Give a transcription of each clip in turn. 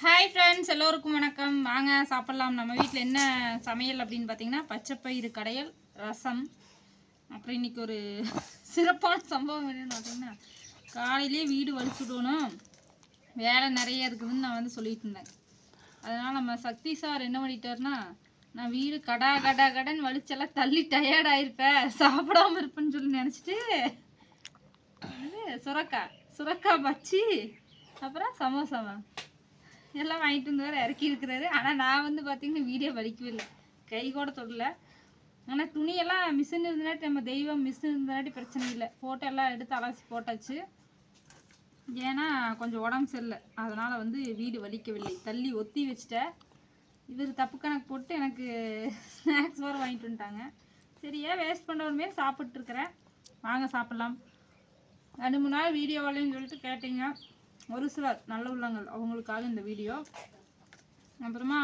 Hi friends எல்லோருக்கும் வணக்கம். வாங்க சாப்பிட்லாம். நம்ம வீட்டில் என்ன சமையல் அப்படின்னு பார்த்தீங்கன்னா பச்சைப்பயிறு கடையல் ரசம். அப்புறம் இன்னைக்கு ஒரு சிறப்பான சம்பவம் என்னென்னு பார்த்தீங்கன்னா காலையிலே வீடு வலிச்சுடணும் வேலை நிறைய இருக்குதுன்னு நான் வந்து சொல்லிட்டு இருந்தேன். அதனால் நம்ம சக்தி சார் என்ன பண்ணிட்டார்னா நான் வீடு கடா கடா கடன் வலிச்செல்லாம் தள்ளி டயர்ட் ஆயிருப்பேன். சாப்பிடாம இருப்பேன்னு சொல்லி நினச்சிட்டு சுரக்கா சுரக்கா பச்சி அப்புறம் சமோசாவா எல்லாம் வாங்கிட்டு வந்து வர இறக்கி இருக்கிறாரு. ஆனால் நான் வந்து பார்த்திங்கன்னா வீடியோ வலிக்கவே இல்லை கை கூட தொடல. ஆனால் துணியெல்லாம் மிஷின் இருந்தனாட்டி நம்ம தெய்வம் மிஷின் இருந்தனாட்டி பிரச்சனை இல்லை. ஃபோட்டோ எல்லாம் எடுத்து அலசி போட்டாச்சு. ஏன்னா கொஞ்சம் உடம்பு சரியில்லை. அதனால் வந்து வீடு வலிக்கவில்லை. தள்ளி ஒத்தி வச்சுட்டேன். இவர் தப்பு கணக்கு போட்டு எனக்கு ஸ்நாக்ஸ் வேறு வாங்கிட்டு வந்துட்டாங்க. சரி ஏன் வேஸ்ட் பண்ணவருமே சாப்பிட்ருக்குறேன் வாங்க சாப்பிட்லாம். ரெண்டு மூணு நாள் வீடியோ வரலைன்னு சொல்லிட்டு கேட்டீங்க. ஒரு சிலர் நல்ல உள்ளங்கள் அவங்களுக்காக இந்த வீடியோ அப்புறமா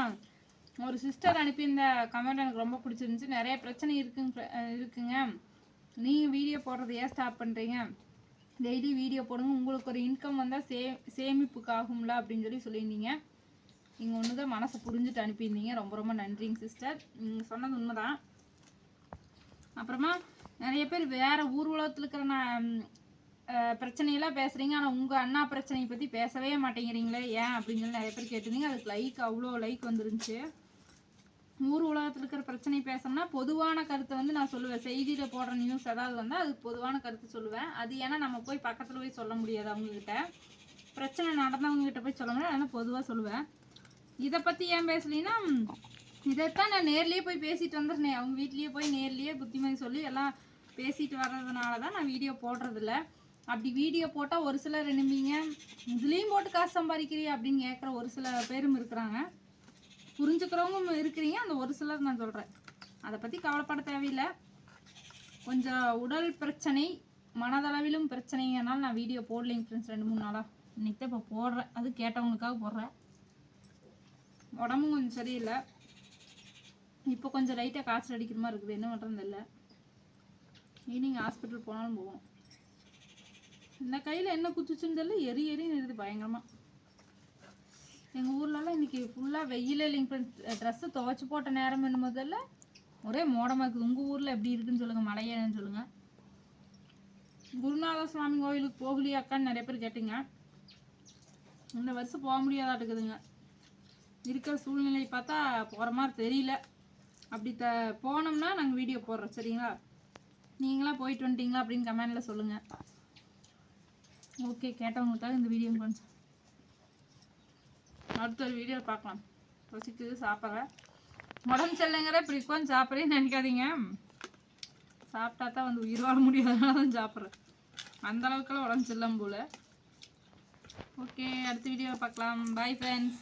ஒரு சிஸ்டர் அனுப்பியிருந்த கமெண்ட் எனக்கு ரொம்ப பிடிச்சிருந்துச்சு. நிறைய பிரச்சனை இருக்குங்க இருக்குங்க. நீங்கள் வீடியோ போடுறது ஏன் ஸ்டாப் பண்ணுறீங்க டெய்லி வீடியோ போடுங்க. உங்களுக்கு ஒரு இன்கம் வந்தால் சே சேமிப்புக்கு ஆகும்ல அப்படின்னு சொல்லி சொல்லியிருந்தீங்க. நீங்கள் ஒன்று தான் மனசை புரிஞ்சுட்டு அனுப்பியிருந்தீங்க. ரொம்ப ரொம்ப நன்றிங்க சிஸ்டர் நீங்கள் சொன்னது உண்மைதான். அப்புறமா நிறைய பேர் வேறு ஊர்வலத்தில் இருக்கிற நான் பிரச்சனையெல்லாம் பேசுகிறீங்க ஆனால் உங்கள் அண்ணா பிரச்சனையை பற்றி பேசவே மாட்டேங்கிறீங்களே? ஏன் அப்படின்னு சொல்லி நிறைய பேர் கேட்டிருந்தீங்க. அதுக்கு லைக் அவ்வளோ லைக் வந்துருந்துச்சு. ஊர் உலகத்தில் இருக்கிற பிரச்சனை பேசணும்னா பொதுவான கருத்தை வந்து நான் சொல்லுவேன். செய்தியில் போடுற நியூஸ் ஏதாவது வந்தால் அதுக்கு பொதுவான கருத்து சொல்லுவேன். அது ஏன்னா நம்ம போய் பக்கத்தில் போய் சொல்ல முடியாது அவங்கக்கிட்ட பிரச்சனை நடந்தவங்ககிட்ட போய் சொல்ல முடியாது. அதனால் பொதுவாக சொல்லுவேன். இதை பற்றி ஏன் பேசலின்னா இதைத்தான் நான் நேர்லேயே போய் பேசிட்டு வந்துருந்தேன். அவங்க வீட்லேயே போய் நேர்லேயே புத்திமதி சொல்லி எல்லாம் பேசிட்டு வர்றதுனால தான் நான் வீடியோ போடுறதில்ல. அப்படி வீடியோ போட்டால் ஒரு சிலர் நினைப்பீங்க இதுலேயும் போட்டு காசு சம்பாதிக்கிறீ அப்படின்னு கேட்குற ஒரு சில பேரும் இருக்கிறாங்க. புரிஞ்சுக்கிறவங்க இருக்கிறீங்க. அந்த ஒரு சிலர் நான் சொல்கிறேன் அதை பற்றி கவலைப்பட தேவையில்லை. கொஞ்சம் உடல் பிரச்சனை மனதளவிலும் பிரச்சனைங்கனால நான் வீடியோ போடலைங்க ஃப்ரெண்ட்ஸ் ரெண்டு மூணு நாளாக இன்னைக்கு தான் இப்போ போடுறேன். அது கேட்டவங்களுக்காக போடுறேன். உடம்பும் கொஞ்சம் சரியில்லை. இப்போ கொஞ்சம் லைட்டாக காய்ச்சல் அடிக்கிற மாதிரி இருக்குது. என்ன பண்ணுறது இல்லை ஈவினிங் ஹாஸ்பிட்டல் போனாலும் போவோம். இந்த கையில் என்ன குத்துச்சுன்னு தெரியல எரி எரின்னு இருக்குது பயங்கரமாக எங்கள் ஊர்லலாம் இன்றைக்கி ஃபுல்லாக வெயிலே இல்லைங்க ஃப்ரெண்ட்ஸ் ட்ரெஸ்ஸு துவைச்சி போட்ட நேரம் என்ன முதல்ல ஒரே மோடமாக இருக்குது. உங்கள் ஊரில் எப்படி இருக்குன்னு சொல்லுங்கள் மழையேன்னு சொல்லுங்கள் குருநாத சுவாமி கோயிலுக்கு போகலையாக்கான்னு நிறைய பேர் கேட்டீங்க. இந்த வருஷம் போக முடியாதா இருக்குதுங்க. இருக்கிற சூழ்நிலை பார்த்தா போகிற மாதிரி தெரியல. அப்படி த போனோம்னா நாங்கள் வீடியோ போடுறோம். சரிங்களா? நீங்களாம் போயிட்டு வந்துட்டீங்களா அப்படின்னு கமெண்டில் சொல்லுங்கள் ஓகே கேட்டவங்களுக்காக இந்த வீடியோ கொஞ்சம் அடுத்த ஒரு வீடியோ பார்க்கலாம். பசிக்குது சாப்பிட்றேன் உடம்பு செல்லுங்கிற இப்படி உட்காந்து சாப்பிட்றேன்னு நினைக்காதீங்க. சாப்பிட்டா தான் வந்து உயிர் வாழ முடியாதனால தான் சாப்பிட்றேன். அந்தளவுக்குலாம் உடம்பு செல்லம் போல். ஓகே அடுத்த வீடியோ பார்க்கலாம். Bye friends